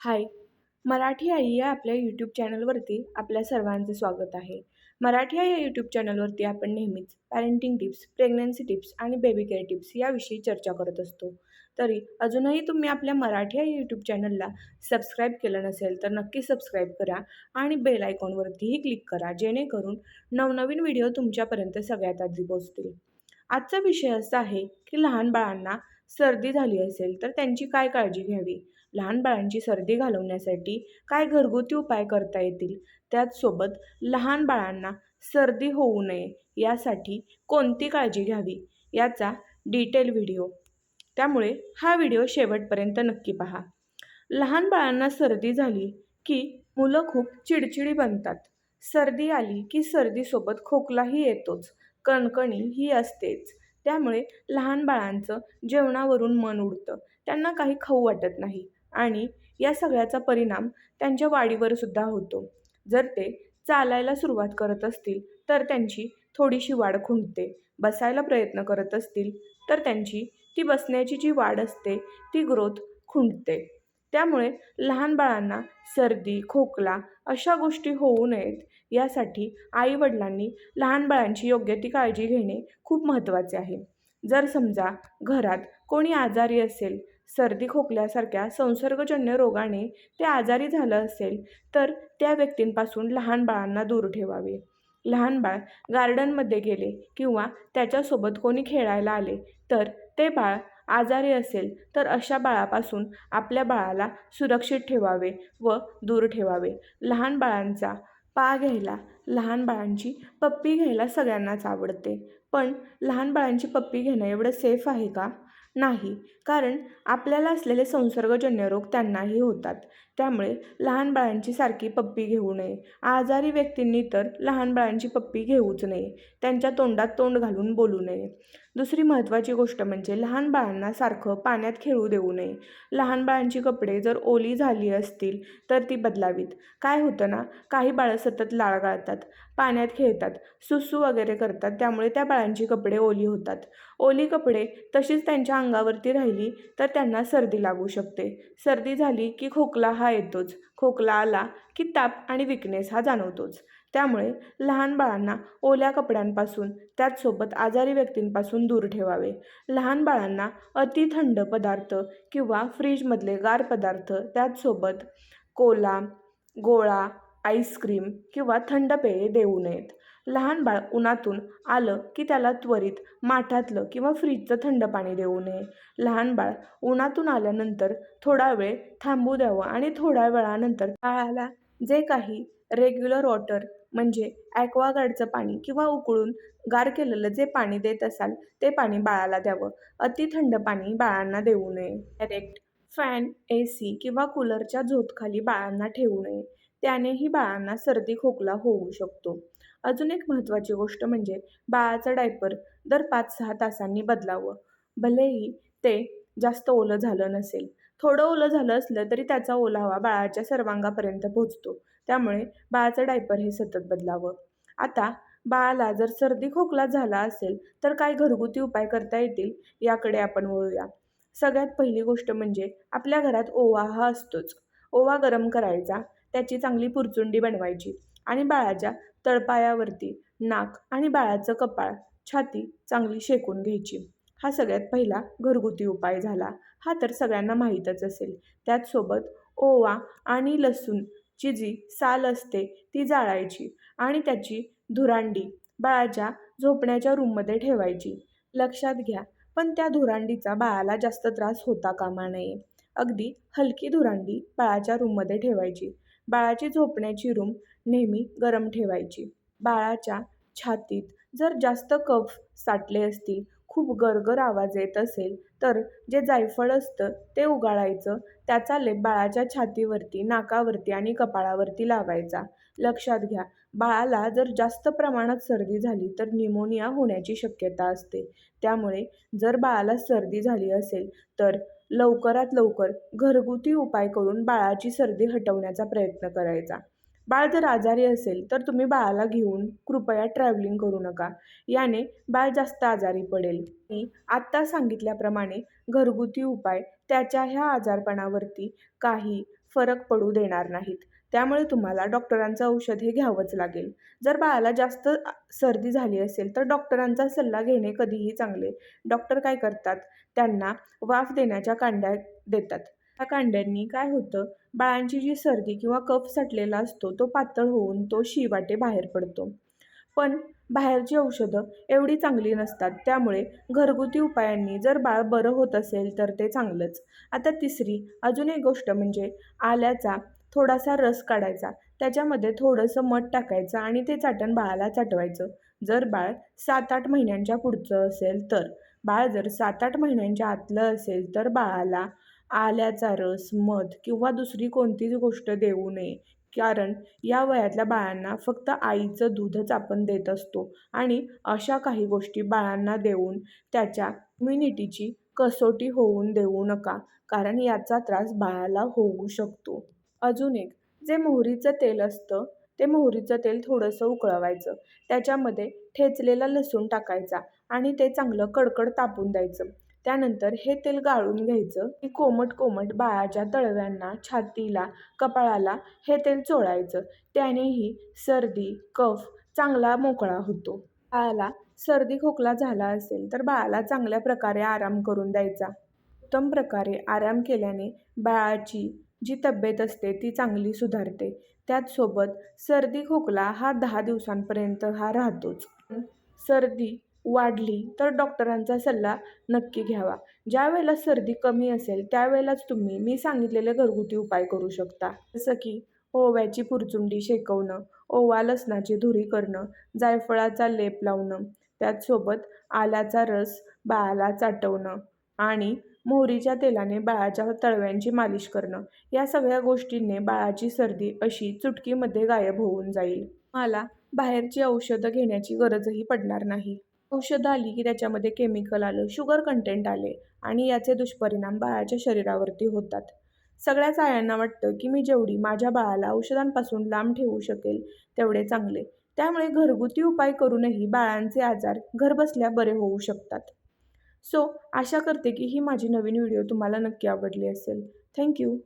हाय मराठी आई या आपल्या यूट्यूब चॅनलवरती आपल्या सर्वांचं स्वागत आहे. मराठी आई या यूट्यूब चॅनलवरती आपण नेहमीच पॅरेंटिंग टिप्स प्रेग्नन्सी टिप्स आणि बेबी केअर टिप्स याविषयी चर्चा करत असतो. तरी अजूनही तुम्ही आपल्या मराठी आई यूट्यूब चॅनलला सबस्क्राईब केलं नसेल तर नक्की सबस्क्राईब करा आणि बेल आयकॉनवरतीही क्लिक करा जेणेकरून नवनवीन व्हिडिओ तुमच्यापर्यंत सगळ्यात आधी पोहोचतील. आजचा विषय असा आहे की लहान बाळांना सर्दी झाली असेल तर त्यांची काय काळजी घ्यावी? लहान बाळांची सर्दी घालवण्यासाठी काय घरगुती उपाय करता येतील? त्याचसोबत लहान बाळांना सर्दी होऊ नये यासाठी कोणती काळजी घ्यावी? याचा डिटेल व्हिडिओ. त्यामुळे हा व्हिडिओ शेवटपर्यंत नक्की पहा. लहान बाळांना सर्दी झाली की मुलं खूप चिडचिडी बनतात. सर्दी आली की सर्दीसोबत खोकलाही येतोच. कणकणी ही असतेच. त्यामुळे लहान बाळांचं जेवणावरून मन उडतं. त्यांना काही खाऊ वाटत नाही आणि या सगळ्याचा परिणाम त्यांच्या वाढीवर सुद्धा होतो. जर ते चालायला सुरुवात करत असतील तर त्यांची थोडीशी वाढ खुंटते. बसायला प्रयत्न करत असतील तर त्यांची ती बसण्याची जी वाढ असते ती ग्रोथ खुंटते. त्यामुळे लहान बाळांना सर्दी खोकला अशा गोष्टी होऊ नयेत. यासाठी आईवडिलांनी लहान बाळांची योग्य ती काळजी घेणे खूप महत्त्वाचे आहे. जर समजा घरात कोणी आजारी असेल सर्दी खोकल्यासारख्या संसर्गजन्य रोगाने ते आजारी झालं असेल तर त्या व्यक्तींपासून लहान बाळांना दूर ठेवावे. लहान बाळ गार्डनमध्ये गेले किंवा त्याच्यासोबत कोणी खेळायला आले तर ते बाळ आजारी असेल तर अशा बाळापासून आपल्या बाळाला सुरक्षित ठेवावे व दूर ठेवावे. लहान बाळांचा पा घ्यायला लहान बाळांची पप्पी घ्यायला सगळ्यांनाच आवडते. पण लहान बाळांची पप्पी घेणं एवढं सेफ आहे का? नाही. कारण आपल्याला असलेले संसर्गजन्य रोग त्यांनाही होतात. त्यामुळे लहान बाळांची सारखी पप्पी घेऊ नये. आजारी व्यक्तींनी तर लहान बाळांची पप्पी घेऊच नये. त्यांच्या तोंडात तोंड घालून बोलू नये. दुसरी महत्त्वाची गोष्ट म्हणजे लहान बाळांना सारखं पाण्यात खेळू देऊ नये. लहान बाळांची कपडे जर ओली झाली असतील तर ती बदलावीत. काय होतं ना काही बाळं सतत लाळ गाळतात पाण्यात खेळतात सुसू वगैरे करतात त्यामुळे त्या बाळांची कपडे ओली होतात. ओली कपडे तशीच त्यांच्या अंगावरती राहिली तर त्यांना सर्दी लागू शकते. सर्दी झाली की खोकला हा येतोच. खोकला आला की ताप आणि विकनेस हा जाणवतोच. त्यामुळे लहान बाळांना ओल्या कपड्यांपासून त्याचसोबत आजारी व्यक्तींपासून दूर ठेवावे. लहान बाळांना अति थंड पदार्थ किंवा फ्रीजमधले गार पदार्थ त्याचसोबत कोला गोळा आईस्क्रीम किंवा थंड पेये देऊ नयेत. लहान बाळ उन्हातून आलं की त्याला त्वरित माठातलं किंवा फ्रीजचं थंड पाणी देऊ नये. लहान बाळ उन्हातून आल्यानंतर थोडा वेळ थांबू द्यावं आणि थोड्या वेळानंतर बाळाला जे काही रेग्युलर वॉटर म्हणजे ॲक्वागार्डचं पाणी किंवा उकळून गार केलेलं जे पाणी देत असाल ते पाणी बाळाला द्यावं. अति थंड पाणी बाळांना देऊ नये. डायरेक्ट फॅन ए सी किंवा कूलरच्या झोतखाली बाळांना ठेवू नये. त्यानेही बाळांना सर्दी खोकला होऊ शकतो. अजून एक महत्त्वाची गोष्ट म्हणजे बाळाचं डायपर दर पाच सहा तासांनी बदलावं. भलेही ते जास्त ओलं झालं नसेल. थोडं ओलं झालं असलं तरी त्याचा ओलावा बाळाच्या सर्वांगापर्यंत पोहोचतो. त्यामुळे बाळाचं डायपर हे सतत बदलावं. आता बाळाला जर सर्दी खोकला झाला असेल तर काय घरगुती उपाय करता येतील याकडे आपण वळूया. सगळ्यात पहिली गोष्ट म्हणजे आपल्या घरात ओवा हा असतोच. ओवा गरम करायचा त्याची चांगली पुरचुंडी बनवायची. आणि बाळाच्या तळपायावरती नाक आणि बाळाचं कपाळ छाती चांगली शेकून घ्यायची. हा सगळ्यात पहिला घरगुती उपाय झाला. हा तर सगळ्यांना माहीतच असेल. त्याचसोबत ओवा आणि लसूणची जी साल असते ती जाळायची आणि त्याची धुरांडी बाळाच्या झोपण्याच्या रूममध्ये ठेवायची. लक्षात घ्या पण त्या धुरांडीचा बाळाला जास्त त्रास होता कामा नये. अगदी हलकी धुरांडी बाळाच्या रूममध्ये ठेवायची. बाळाची झोपण्याची रूम नेहमी गरम ठेवायची. बाळाच्या छातीत जर जास्त कफ साठले असतील खूप गरगर आवाज येत असेल तर जे जायफळ असतं ते उगाळायचं. त्याचा लेप बाळाच्या छातीवरती नाकावरती आणि कपाळावरती लावायचा. लक्षात घ्या बाळाला जर जास्त प्रमाणात सर्दी झाली तर निमोनिया होण्याची शक्यता असते. त्यामुळे जर बाळाला सर्दी झाली असेल तर लवकरात लवकर घरगुती उपाय करून बाळाची सर्दी हटवण्याचा प्रयत्न करायचा. बाळ जर आजारी असेल तर तुम्ही बाळाला घेऊन कृपया ट्रॅव्हलिंग करू नका. याने बाळ जास्त आजारी पडेल. मी आत्ता सांगितल्याप्रमाणे घरगुती उपाय त्याच्या ह्या आजारपणावरती काही फरक पडू देणार नाहीत. त्यामुळे तुम्हाला डॉक्टरांचं औषध हे घ्यावंच लागेल. जर बाळाला जास्त सर्दी झाली असेल तर डॉक्टरांचा सल्ला घेणे कधीही चांगले. डॉक्टर काय करतात? त्यांना वाफ देण्याच्या कांड्या देतात. त्या कांड्यांनी काय होतं? बाळांची जी सर्दी किंवा कफ साठलेला असतो तो पातळ होऊन तो शिवाटे बाहेर पडतो. पण बाहेरची औषधं एवढी चांगली नसतात त्यामुळे घरगुती उपायांनी जर बाळ बरं होत असेल तर ते चांगलंच. आता तिसरी अजून एक गोष्ट म्हणजे आल्याचा थोडासा रस काढायचा. त्याच्यामध्ये थोडंसं मध टाकायचं आणि ते चाटण बाळाला चाटवायचं. जर बाळ सात आठ महिन्यांच्या पुढचं असेल तर बाळ जर सात आठ महिन्यांच्या आतलं असेल तर बाळाला आल्याचा रस मध किंवा दुसरी कोणतीच गोष्ट देऊ नये. कारण या वयातल्या बाळांना फक्त आईचं दूधच आपण देत असतो आणि अशा काही गोष्टी बाळांना देऊन त्याच्या इम्युनिटीची कसोटी होऊन देऊ नका कारण याचा त्रास बाळाला होऊ शकतो. अजून एक जे मोहरीचं तेल असतं ते मोहरीचं तेल थोडंसं उकळवायचं. त्याच्यामध्ये ठेचलेला लसूण टाकायचा आणि ते चांगलं कडकड तापून द्यायचं. त्यानंतर हे तेल गाळून घ्यायचं. की कोमट कोमट बाळाच्या तळव्यांना छातीला कपाळाला हे तेल चोळायचं. त्यानेही सर्दी कफ चांगला मोकळा होतो. बाळाला सर्दी खोकला झाला असेल तर बाळाला चांगल्या प्रकारे आराम करून द्यायचा. उत्तम प्रकारे आराम केल्याने बाळाची जी तब्येत असते ती चांगली सुधारते. त्याचसोबत सर्दी खोकला हा दहा दिवसांपर्यंत हा राहतोच. सर्दी वाढली तर डॉक्टरांचा सल्ला नक्की घ्यावा. ज्या वेळेला सर्दी कमी असेल त्यावेळेलाच तुम्ही मी सांगितलेले घरगुती उपाय करू शकता. जसं की ओव्याची पुरचुंडी शेकवणं ओवा लसणाची धुरी करणं जायफळाचा लेप लावणं त्याचसोबत आल्याचा रस बाळाला चाटवणं आणि मोहरीच्या तेलाने बाळाच्या तळव्यांची मालिश करणं या सगळ्या गोष्टींनी बाळाची सर्दी अशी चुटकीमध्ये गायब होऊन जाईल. मला बाहेरची औषधं घेण्याची गरजही पडणार नाही. औषधं आली की त्याच्यामध्ये केमिकल आलं शुगर कंटेंट आले आणि याचे दुष्परिणाम बाळाच्या शरीरावरती होतात. सगळ्याच आयांना वाटतं की मी जेवढी माझ्या बाळाला औषधांपासून लांब ठेवू शकेल तेवढे चांगले. त्यामुळे घरगुती उपाय करूनही बाळांचे आजार घरबसल्या बरे होऊ शकतात. सो आशा करते की ही माझी नवीन व्हिडिओ तुम्हाला नक्की आवडली असेल. थँक्यू